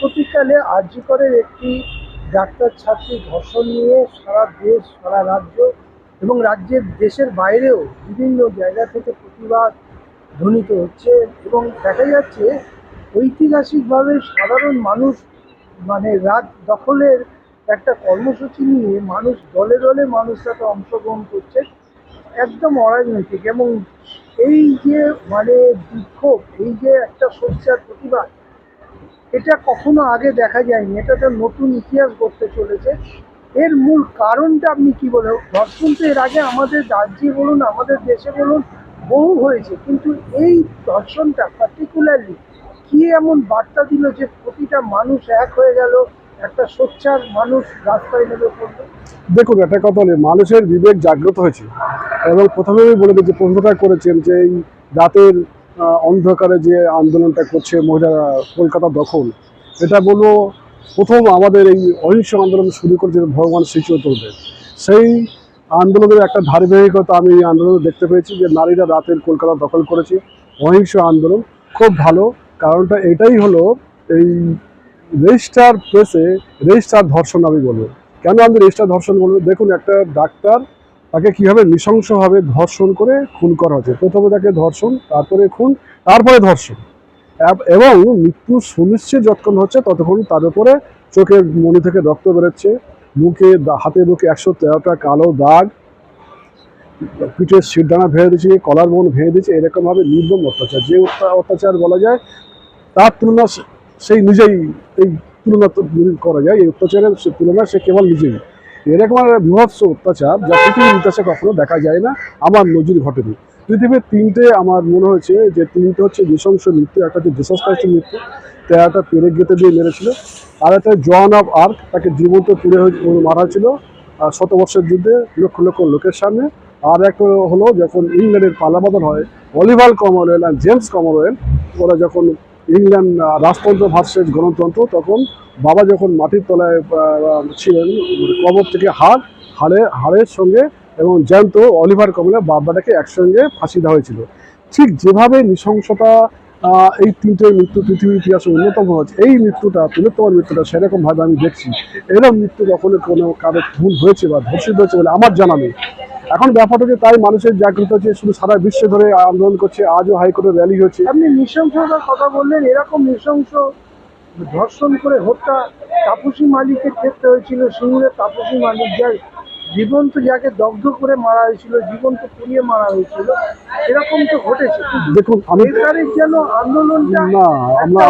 সাম্প্রতিককালে আরজিকরের একটি ডাক্তার ছাত্রী ধর্ষণ নিয়ে সারা দেশ, সারা রাজ্য এবং রাজ্যের দেশের বাইরেও বিভিন্ন জায়গা থেকে প্রতিবাদ ধ্বনিত হচ্ছে এবং দেখা যাচ্ছে ঐতিহাসিকভাবে সাধারণ মানুষ মানে রাত দখলের একটা কর্মসূচি নিয়ে মানুষ দলে দলে মানুষ তাতে অংশগ্রহণ করছে একদম অরাজনৈতিক এবং এই যে মানে বিক্ষোভ, এই যে একটা সোচ্চার প্রতিবাদ এটা কখনো আগে দেখা যায়নি। এটা একটা নতুন ইতিহাস গড়তে চলেছে। এর মূল কারণটা আপনি কি বলেন ধর্ষণ তো, এর আগে আমাদের রাজ্যে বলুন, আমাদের দেশে বলুন, বহু হয়েছে। কিন্তু এই ধর্ষণটা পার্টিকুলারলি কি এমন বার্তা দিল যে প্রতিটা মানুষ এক হয়ে গেল, একটা সোচ্চার মানুষ রাস্তায় নেমে পড়ল? দেখুন, একটা কথা হলে মানুষের বিবেক জাগ্রত হয়েছে এবং প্রথমে আমি বলে দিই যে প্রশ্নটা করেছেন যে এই রাতের অন্ধকারে যে আন্দোলনটা করছে মহিলারা কলকাতা দখল, এটা বলব প্রথম আমাদের এই অহিংস আন্দোলন শুরু করেছে ভগবান শ্রী চৈতন্যদেব সেই আন্দোলনের একটা ধারাবাহিকতা আমি এই আন্দোলনে দেখতে পেয়েছি যে নারীরা রাতের কলকাতা দখল করেছে। অহিংস আন্দোলন খুব ভালো, কারণটা এটাই হলো এই রেজিস্টার প্রেসে রেজিস্টার ধর্ষণ আমি বলব। কেন আমি রেজিস্টার ধর্ষণ বলব? দেখুন, একটা ডাক্তার তাকে কীভাবে নৃশংসভাবে ধর্ষণ করে খুন করা হচ্ছে প্রথমে তাকে ধর্ষণ, তারপরে খুন, তারপরে ধর্ষণ। এব- মৃত্যু সুনিশ্চিত যতক্ষণ হচ্ছে ততক্ষণ তার উপরে চোখের মনি থেকে রক্ত বেরোচ্ছে, মুখে হাতে মুখে একশো তেরোটা কালো দাগ, পিঠের শিরদানা ভেঙে দিচ্ছে কলার বোন ভেঙে দিচ্ছে এরকমভাবে নির্মম অত্যাচার। যে অত্যা- অত্যাচার বলা যায়, তার তুলনা সেই নিজেই এই তুলনা করা যায়। এই অত্যাচারের তুলনা সে কেবল নিজেই। এরকম একটা বিভৎস অত্যাচার যা পৃথিবীর ইতিহাসে কখনো দেখা যায় না, আমার নজির ঘটেনি। পৃথিবীর তিনটে আমার মনে হয়েছে যে তিনটে হচ্ছে নৃশংস মৃত্যু, একটা হচ্ছে জিসাস মৃত্যু তেরোটা পেরে গেতে দিয়ে মেরেছিল, আর একটা জন অফ আর্ক তাকে জীবন্ত পুড়ে মারা ছিল শতবর্ষের যুদ্ধে লক্ষ লক্ষ লোকের সামনে। আর একটা হলো যখন ইংল্যান্ডের পালাবদল হয়, অলিভার কমরওয়েল আর জেমস কমরওয়েল ওরা যখন ইংল্যান্ড রাজতন্ত্র ভার্সেস গণতন্ত্র, তখন বাবা যখন মাটির তলায় ছিলেন, কবর থেকে হাড় হাড়ে হাড়ের সঙ্গে এবং জ্যান্ত অলিভার কমলের বাবাটাকে একসঙ্গে ফাঁসি দেওয়া হয়েছিল। ঠিক যেভাবে নৃশংসতা এই তিনটে মৃত্যু পৃথিবীর ইতিহাসে অন্যতম হচ্ছে এই মৃত্যুটা তিলোত্তম মৃত্যুটা সেরকমভাবে আমি দেখছি। এরকম মৃত্যু কখনো কোনো কারও ভুল হয়েছে বা ধর্ষিত হয়েছে বলে আমার জানা নেই। এখন ব্যাপারটা যে তাই মানুষের জাগ্রত হচ্ছে শুধু সারা বিশ্বে ধরে আন্দোলন করছে আজও হাইকোর্টে র্যালি হচ্ছে। আপনি নৃশংসতার কথা বললেন এরকম নৃশংস ধর্ষণ করে হত্যা তাপসী মালিকের ক্ষেত্রে হয়েছিল সিঙ্গুরের তাপসী মালিক যার জীবন্ত যাকে দগ্ধ করে মারা হয়েছিল জীবন্ত পুড়িয়ে মারা হয়েছিল এরকম তো ঘটেছে। দেখুন আমি যেন আন্দোলনটা না আমরা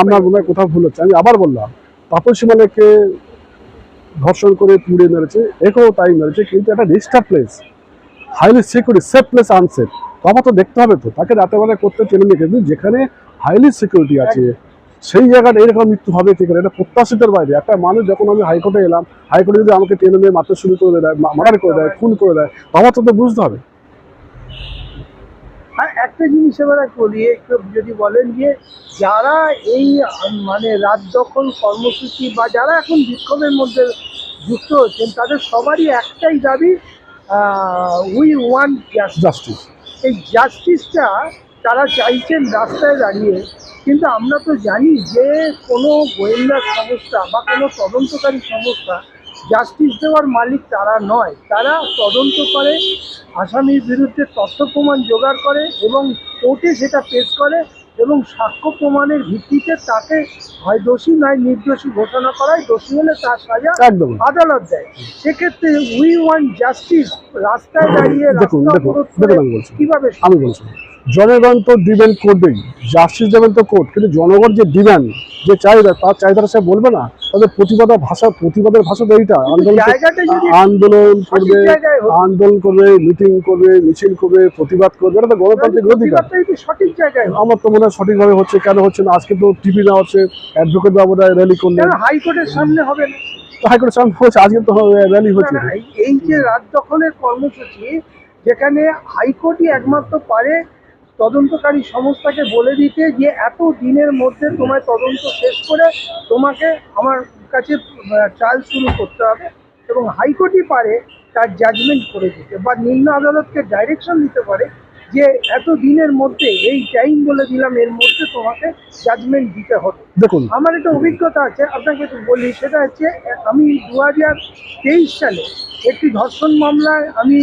আমরা আমরা কোথাও ভুল হচ্ছে আমি আবার বললাম তাপসী মালিককে ধর্ষণ করে পুড়ে মেরেছে, একেও তাই মেরেছে, কিন্তু একটা register place highly security safe place unsafe বাবা তো দেখতে হবে তো, তাকে রাতের বেলা করতে চেনে নিয়ে কিন্তু যেখানে হাইলি সিকিউরিটি আছে, সেই জায়গাটা এরকম মৃত্যু হবে ঠিক এটা প্রত্যাশিতের বাইরে। একটা মানুষ যখন আমি হাইকোর্টে এলাম, হাইকোর্টে যদি আমাকে টেনে নিয়ে মারতে শুরু করে দেয় মার্ডার করে দেয়, খুন করে দেয় বাবা তো তো বুঝতে হবে। আর একটা জিনিস এবার বলি একটু যদি বলেন যে যারা এই মানে রাত দখল কর্মসূচি বা যারা এখন বিক্ষোভের মধ্যে যুক্ত হচ্ছেন তাদের সবারই একটাই দাবি উই ওয়ান্ট জাস্টিস জাস্টিস এই জাস্টিসটা তারা চাইছেন রাস্তায় দাঁড়িয়ে। কিন্তু আমরা তো জানি যে কোনো গোয়েন্দা সংস্থা বা কোনো তদন্তকারী সংস্থা জাস্টিস দেওয়ার মালিক তারা নয়। তারা তদন্ত করে আসামির বিরুদ্ধে তথ্য প্রমাণ জোগাড় করে এবং কোর্টে সেটা পেশ করে। এবং সাক্ষ্য প্রমাণের ভিত্তিতে তাকে হয় দোষী নয় নির্দোষী ঘোষণা করায় দোষী হলে তার সাজা আদালত দেয়। সেক্ষেত্রে উই ওয়ান জাস্টিস রাস্তায় দাঁড়িয়ে কীভাবে আমি বলছি। জনগণ তো ডিমান্ড করবেই জাস্টিস দেবেন তো কোর্ট কিন্তু জনগণ যে ডিমান্ড যে চাহিদা তার চাহিদাটা সে বলবে না। তাদের প্রতিবাদের ভাষা প্রতিবাদের ভাষা তো এইটা। আন্দোলন আন্দোলন করবে আন্দোলন করবে মিটিং করবে মিছিল করবে প্রতিবাদ করবে এটা তো গণতান্ত্রিক অধিকার। সঠিক জায়গায় আমার তো মনে হয় সঠিকভাবে হচ্ছে কেন হচ্ছে না? আজকে তো টিভি না হচ্ছে অ্যাডভোকেট বাবুরা র্যালি করলেন। হাইকোর্টের সামনে হবে না? হাইকোর্টের সামনে আজকে তো র্যালি হচ্ছে। এই- এই যে রাত দখলের কর্মসূচি যেখানে হাইকোর্টই একমাত্র পারে তদন্তকারী সংস্থাকে বলে দিতে যে এত দিনের মধ্যে তোমায় তদন্ত শেষ করে তোমাকে আমার কাছে ট্রায়াল শুরু করতে হবে এবং হাইকোর্টই পারে তার জাজমেন্ট করে দিতে বা নিম্ন আদালতকে ডাইরেকশন দিতে পারে যে এত দিনের মধ্যে এই টাইম বলে দিলাম এর মধ্যে তোমাকে জাজমেন্ট দিতে হবে। দেখুন। আমার একটা অভিজ্ঞতা আছে আপনাকে একটু বলি সেটা হচ্ছে আমি দু হাজার তেইশ সালে একটি ধর্ষণ মামলায় আমি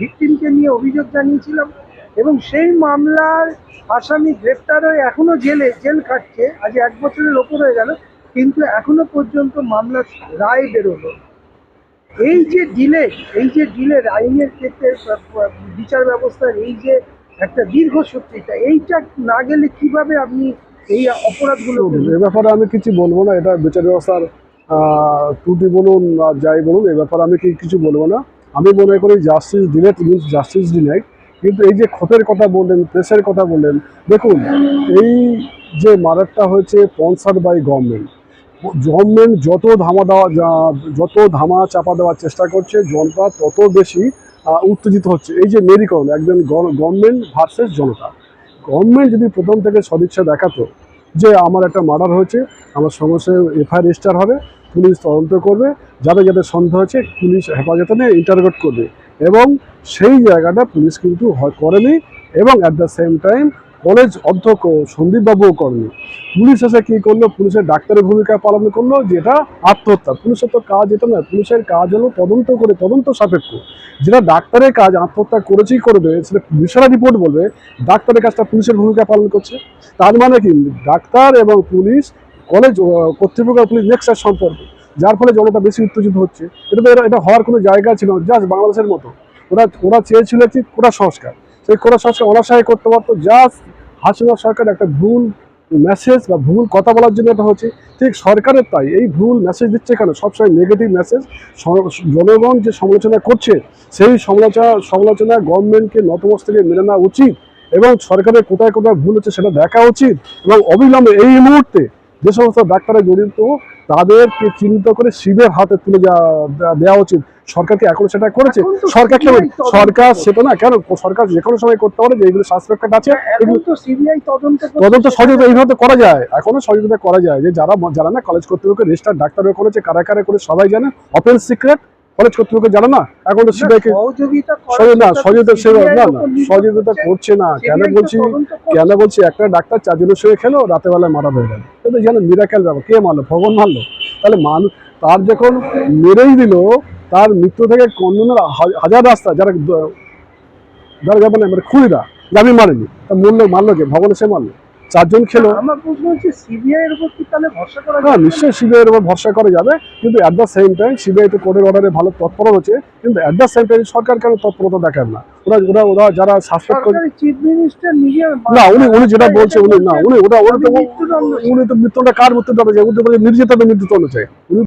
ভিকটিমকে নিয়ে অভিযোগ জানিয়েছিলাম এবং সেই মামলার আসামি গ্রেপ্তার হয়ে এখনও জেলে জেল কাটছে আজ এক বছরের ওপর হয়ে গেল কিন্তু এখনও পর্যন্ত মামলার রায় বেরোলো। এই যে ডিলে এই যে ডিলে আইনের ক্ষেত্রে বিচার ব্যবস্থার এই যে একটা দীর্ঘ দীর্ঘসূত্রিতা এইটা না গেলে কীভাবে আপনি এই অপরাধগুলো এ ব্যাপারে আমি কিছু বলব না এটা বিচার ব্যবস্থার ত্রুটি বলুন আর যাই বলুন এ ব্যাপারে আমি কি- কিছু বলব না। আমি মনে করি justice delayed means justice denied কিন্তু এই যে ক্ষতের কথা বললেন, প্রেসের কথা বললেন, দেখুন, এই যে মারারটা হয়েছে স্পন্সার বাই গভর্নমেন্ট। গভর্নমেন্ট যত ধামা দেওয়া যত ধামা চাপা দেওয়ার চেষ্টা করছে, জনতা তত বেশি উত্তেজিত হচ্ছে। এই যে মেরিকরণ একজন গভর্নমেন্ট ভার্সেস জনতা। গভর্নমেন্ট যদি প্রথম থেকে সদিচ্ছা দেখাতো যে আমার একটা মার্ডার হয়েছে, আমার সমস্যা এফআইআর রেজিস্টার হবে, পুলিশ তদন্ত করবে যাদের যাদের সন্দেহ আছে পুলিশ হেফাজতে নিয়ে ইন্টারগেট করবে। এবং সেই জায়গাটা পুলিশ কিন্তু করেনি, এবং at the same time college অধ্যক্ষ সন্দীপবাবুও করেনি পুলিশ এসে কী করল? পুলিশের ডাক্তারের ভূমিকা পালন করল যেটা আত্মহত্যা। পুলিশের তো কাজ এটা না পুলিশের কাজ হলো তদন্ত করে তদন্ত সাপেক্ষ। যেটা ডাক্তারের কাজ আত্মহত্যা করেছেই করবে, সেটা পুলিশেরা রিপোর্ট বলবে, ডাক্তারের কাজটা পুলিশের ভূমিকা পালন করছে। তার মানে কি? ডাক্তার এবং পুলিশ, কলেজ কর্তৃপক্ষ পুলিশ নেক্সার সম্পর্ক। যার ফলে জনতা বেশি উত্তেজিত হচ্ছে। এটা তো এটা- হওয়ার কোনো জায়গা ছিল জাস্ট বাংলাদেশের মতো। ওরা ওরা চেয়েছিল কি? কোটা সংস্কার। সেই কোটা সংস্কার অনাশায় করতে পারতো। জাস্ট হাসিনা সরকার একটা ভুল মেসেজ বা ভুল কথা বলার জন্য এটা হচ্ছে। ঠিক সরকারের তাই এই ভুল মেসেজ দিচ্ছে কেন? সবসময় নেগেটিভ মেসেজ জনগণ যে সমালোচনা করছে, সেই সমালোচনা সমালোচনা গভর্নমেন্টকে নতমস্তকে মেনে নেওয়া উচিত এবং সরকারের কোথায় কোথায় ভুল হচ্ছে সেটা দেখা উচিত এবং অবিলম্বে এই মুহূর্তে যে সমস্ত ডাক্তাররা জড়িত তাদেরকে চিহ্নিত করে শিবের হাতে তুলে দেওয়া- উচিত। সরকারকে এখন সেটা করেছে। সরকার কেন সরকার সেটা না কেন? সরকার যে কোনো সময় করতে পারে যে এগুলো সাসপেক্টেড আছে। তদন্ত সহযোগিতা এইভাবে করা যায়। এখনও সহযোগিতা করা যায় যে যারা যারা না কলেজ কর্তৃপক্ষ রেজিস্টার ডাক্তারও করেছে কারা কারা করে সবাই জানে। ওপেন সিক্রেট কলেজ কর্তৃপক্ষ জানে না? এখন তো না, সহযোগিতা না সহযোগিতা সে না না সহযোগিতা করছে। না। কেন বলছি কেন বলছি একটা ডাক্তার চারজনের সঙ্গে খেলো রাতে বেলায় মারা হয়ে গেল। এটা জানো মিরাকেল ব্যাপার। কে মারলো? ভগবান মারলো। তাহলে মানুষ তার যখন মেরেই দিল তার মৃত্যু থেকে কন্যনের হাজার রাস্তা যারা যারা মানে খুলিরা আমি মারেনি। তা মরলো মারলো কে? ভগবান সে মারলো। চারজন খেলো। আমার প্রশ্ন হচ্ছে সিবিআই এর উপর কি তাহলে ভরসা করা হ্যাঁ নিশ্চয়ই সিবিআই এর উপর ভরসা করা যাবে কিন্তু at the same time CBI তো কোর্টের অর্ডারে ভালো তৎপর হচ্ছে কিন্তু অ্যাট দ্য সেম টাইম সরকার কেন তৎপরতা দেখান না? ওরা ওরা ওরা যারা সাসপেক্ট করে চিফ মিনিস্টার নিজে না উনি উনি যেটা বলছে উনি না উনি ওটা উনি তো। উনি মৃত্যুটা কার মৃত্যুদণ্ড চাই উনি তো বলে নির্যাতনের মৃত্যুদণ্ড চাই উনি